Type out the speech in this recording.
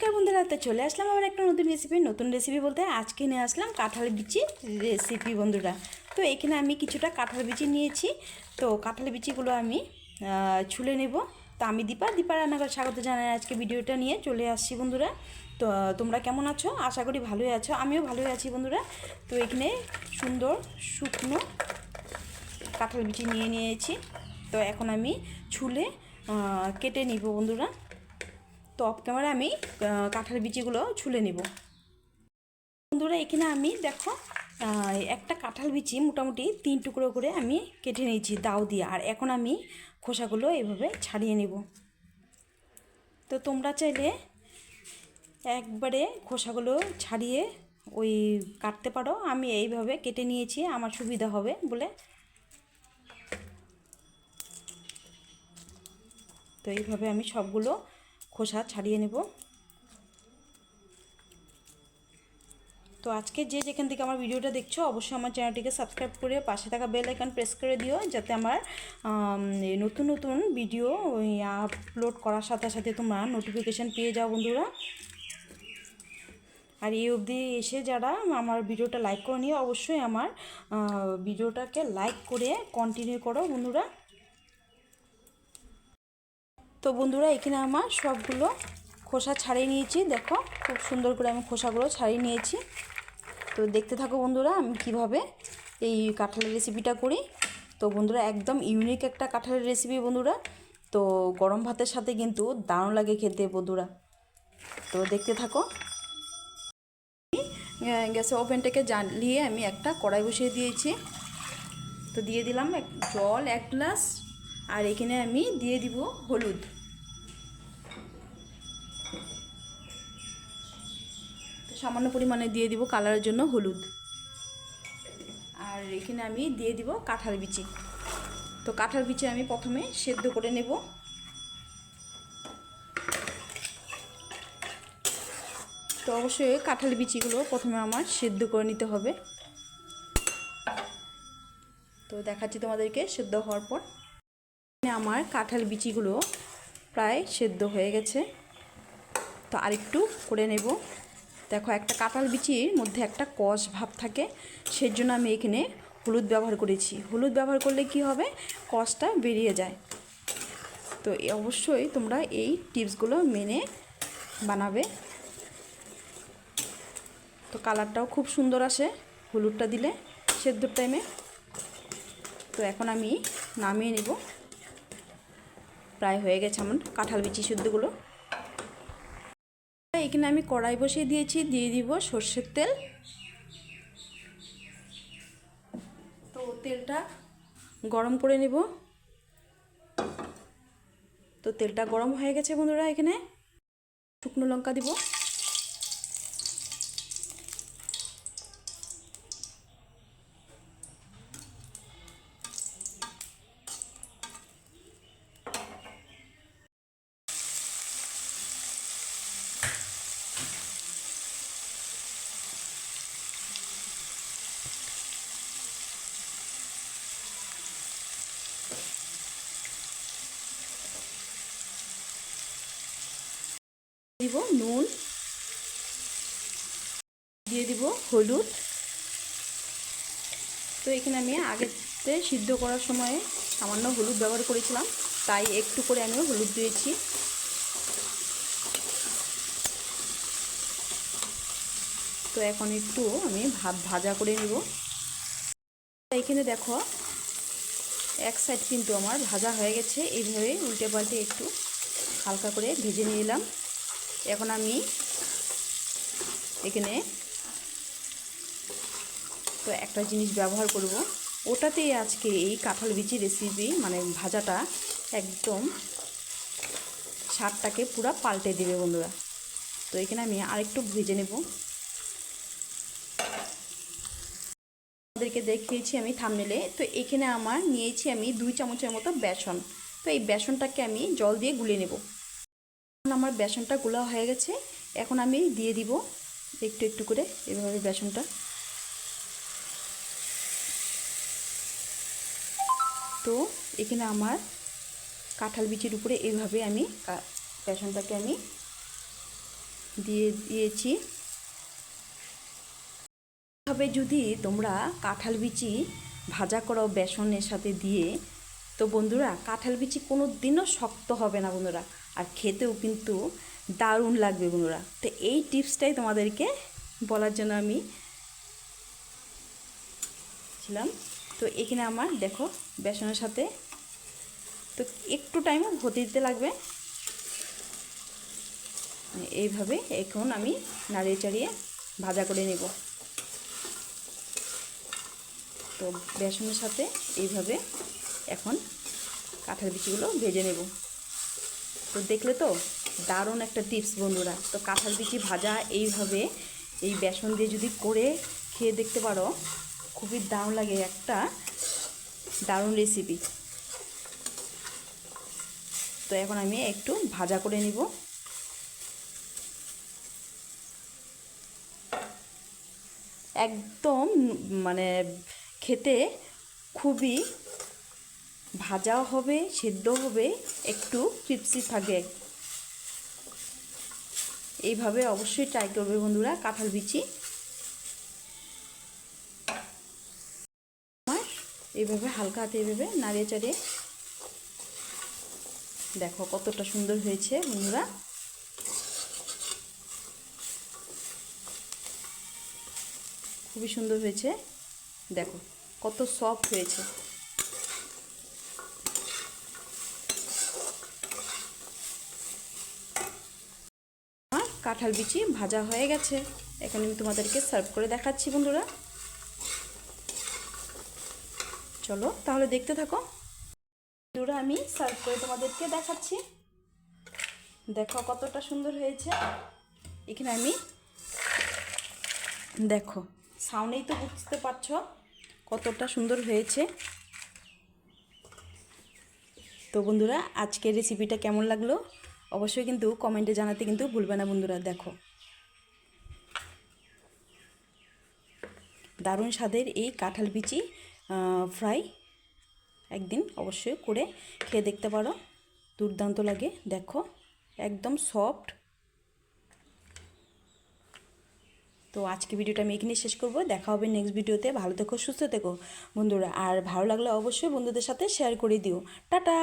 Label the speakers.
Speaker 1: নমস্কার বন্ধুরা, তো চলে আসলাম আবার একটা নতুন রেসিপি নতুন রেসিপি বলতে আজকে নিয়ে আসলাম কাঁঠাল বিচি রেসিপি বন্ধুরা। তো এখানে আমি কিছুটা কাঁঠাল বিচি নিয়েছি, তো কাঁঠাল বিচিগুলো আমি ছুলে নেব। তো আমি দীপা দীপা রান্নাঘর স্বাগত জানাই আজকে ভিডিওটা নিয়ে, চলে আসছি বন্ধুরা। তো তোমরা কেমন আছো? আশা করি ভালোই আছো, আমিও ভালোই আছি বন্ধুরা। তো এখানে সুন্দর শুকনো কাঁঠাল বিচি নিয়ে নিয়েছি। তো এখন আমি ছুলে কেটে নিব বন্ধুরা। তো অফ ক্যামেরা আমি কাঁঠাল বিচিগুলো ছুলে নিব। বন্ধুরা, এখানে আমি দেখো একটা কাঁঠাল বিচি মোটামুটি তিন টুকরো করে আমি কেটে নিয়েছি দাও দিয়ে, আর এখন আমি খোসাগুলো এভাবে ছাড়িয়ে নেব। তো তোমরা চাইলে একবারে খোসাগুলো ছাড়িয়ে ওই কাটতে পারো, আমি এইভাবে কেটে নিয়েছি, আমার সুবিধা হবে বলে। তো এইভাবে আমি সবগুলো খোসা ছাড়িয়ে নেব। তো আজকে যে যেখান থেকে আমার ভিডিওটা দেখছ, অবশ্যই আমার চ্যানেলটিকে সাবস্ক্রাইব করে পাশে থাকা বেল আইকন প্রেস করে দিও, যাতে আমার নতুন নতুন ভিডিও আপলোড করার সাথে সাথে তোমরা নোটিফিকেশান পেয়ে যাও বন্ধুরা। আর এই অবধি এসে যারা আমার ভিডিওটা লাইক করে, নিয়ে অবশ্যই আমার ভিডিওটাকে লাইক করে কন্টিনিউ করো বন্ধুরা। তো বন্ধুরা, এখানে আমার সবগুলো খোসা ছাড়িয়ে নিয়েছি। দেখো, খুব সুন্দর করে আমি খোসাগুলো ছাড়িয়ে নিয়েছি। তো দেখতে থাকো বন্ধুরা, আমি কীভাবে এই কাঁঠালের রেসিপিটা করি। তো বন্ধুরা, একদম ইউনিক একটা কাঁঠালের রেসিপি বন্ধুরা। তো গরম ভাতের সাথে কিন্তু দারুণ লাগে খেতে বন্ধুরা। তো দেখতে থাকো। গ্যাসে ওভেনটাকে জ্বালিয়ে আমি একটা কড়াই বসিয়ে দিয়েছি। তো দিয়ে দিলাম জল, এক গ্লাস আর এখানে আমি দিয়ে দিব হলুদ। সামান্য পরিমাণে দিয়ে দিব কালারের জন্য হলুদ। আর এখানে আমি দিয়ে দিব কাঁঠাল বিচি। তো কাঁঠাল বিচি আমি প্রথমে সেদ্ধ করে নেব। তো অবশ্যই কাঁঠাল বিচিগুলো প্রথমে আমার সেদ্ধ করে নিতে হবে। তো দেখাচ্ছি তোমাদেরকে সেদ্ধ হওয়ার পর। আমার কাঁঠাল বিচিগুলো প্রায় সেদ্ধ হয়ে গেছে। তো আরেকটু করে নেব। দেখো, একটা কাঁঠাল বিচির মধ্যে একটা কষ ভাব থাকে সেই জন্য আমি এখানে হলুদ ব্যবহার করেছি। হলুদ ব্যবহার করলে কি হবে? কষটা বেরিয়ে যায়। তো অবশ্যই তোমরা এই টিপসগুলো মেনে বানাবে। তো কালারটাও খুব সুন্দর আসে হলুদটা দিলে সেদ্ধর টাইমে। তো এখন আমি নামিয়ে নেব। প্রায় হয়ে গেছে আমার কাঁঠাল বিচি শুদ্ধগুলো এখানে আমি কড়াই বসিয়ে দিয়েছি, দিয়ে দিব সর্ষের তেল। তো তেলটা গরম করে নেব। তো তেলটা গরম হয়ে গেছে বন্ধুরা এখানে। শুকনো লঙ্কা দিব নুন দিয়ে দিব হলুদ। তো এখানে আমি আগেতে সিদ্ধ করার সময় সামান্য হলুদ ব্যবহার করেছিলাম। তাই একটু করে আমিও হলুদ দিয়েছি। তো এখন একটু আমি ভাত ভাজা করে নেব। এখানে দেখো, এক সাইড কিন্তু আমার ভাজা হয়ে গেছে। এইভাবে উল্টে পাল্টে একটু হালকা করে ভেজে নিলাম এখন আমি এখানে তো একটা জিনিস ব্যবহার করব। ওটাতেই আজকে এই কাঁঠাল বিচি রেসিপি মানে ভাজাটা একদম স্বাদটাকে পুরো পাল্টে দেবে বন্ধুরা। তো এখানে আমি আরেকটু ভেজে নেব। আপনাদেরকে দেখিয়েছি আমি থামনেলে তো এখানে আমার নিয়েছি আমি দুই চামচের মতো বেসন। তো এই বেসনটাকে আমি জল দিয়ে গুলে নেব। আমার বেসনটা গুলা হয়ে গেছে। এখন আমি দিয়ে দিব। একটু একটু করে এভাবে বেসনটা। তো এখানে আমার কাঁঠাল বিচির উপরে এইভাবে আমি বেসনটাকে আমি দিয়ে দিয়েছি। এভাবে যদি তোমরা কাঁঠাল বিচি ভাজা করো বেসনের সাথে দিয়ে, তো বন্ধুরা কাঁঠাল বিচি কোনো দিনও শক্ত হবে না বন্ধুরা, আর খেতেও কিন্তু দারুণ লাগবে বন্ধুরা। তো এই টিপসটাই তোমাদেরকে বলার জন্য আমি ছিলাম। তো এখানে আমার, দেখো, বেসনের সাথে, তো একটু টাইমও হতে দিতে লাগবে। এইভাবে এখন আমি নাড়িয়ে চাড়িয়ে ভাজা করে নেব। তো বেসনের সাথে এইভাবে এখন কাঁঠাল বিচিগুলো ভেজে নেব। তো দেখলে তো, দারুণ একটা টিপস বন্ধুরা। তো কাঁঠাল বিচি ভাজা এইভাবে এই বেসন দিয়ে যদি করে খেয়ে দেখতে পারো খুবই দারুণ লাগে একটা দারুণ রেসিপি তো এখন আমি একটু ভাজা করে নিব। একদম মানে খেতে খুবই ভাজাও হবে সেদ্ধ হবে, একটু ক্রিপসি থাকে। এইভাবে অবশ্যই ট্রাই করবে বন্ধুরা, কাঁঠাল বিচি আমার এইভাবে হালকা হাতে এইভাবে নাড়িয়ে চাড়িয়ে। দেখো কতটা সুন্দর হয়েছে বন্ধুরা। খুবই সুন্দর হয়েছে। দেখো কত সফট হয়েছে। কাঁঠাল বিচি ভাজা হয়ে গেছে। এখন আমি তোমাদেরকে সার্ভ করে দেখাচ্ছি বন্ধুরা। চলো, তাহলে দেখতে থাকো। বন্ধুরা আমি সার্ভ করে তোমাদেরকে দেখাচ্ছি। দেখো কতটা সুন্দর হয়েছে। এখানে আমি, দেখো সাউন্ডেই তো বুঝতে পারছ কতটা সুন্দর হয়েছে। তো বন্ধুরা, আজকের রেসিপিটা কেমন লাগল? অবশ্যই কিন্তু কমেন্টে জানাতে কিন্তু ভুলবে না বন্ধুরা, দেখো। দারুণ স্বাদের এই কাঁঠাল বিচি ফ্রাই একদিন অবশ্যই করে খেয়ে দেখতে পারো। দুর্দান্ত লাগে, দেখো, একদম সফট তো আজকে ভিডিওটা আমি এখানে শেষ করব। দেখা হবে নেক্সট ভিডিওতে ভালো থেকো, সুস্থ থেকো, বন্ধুরা। আর ভালো লাগলে অবশ্যই বন্ধুদের সাথে শেয়ার করে দিও। টাটা!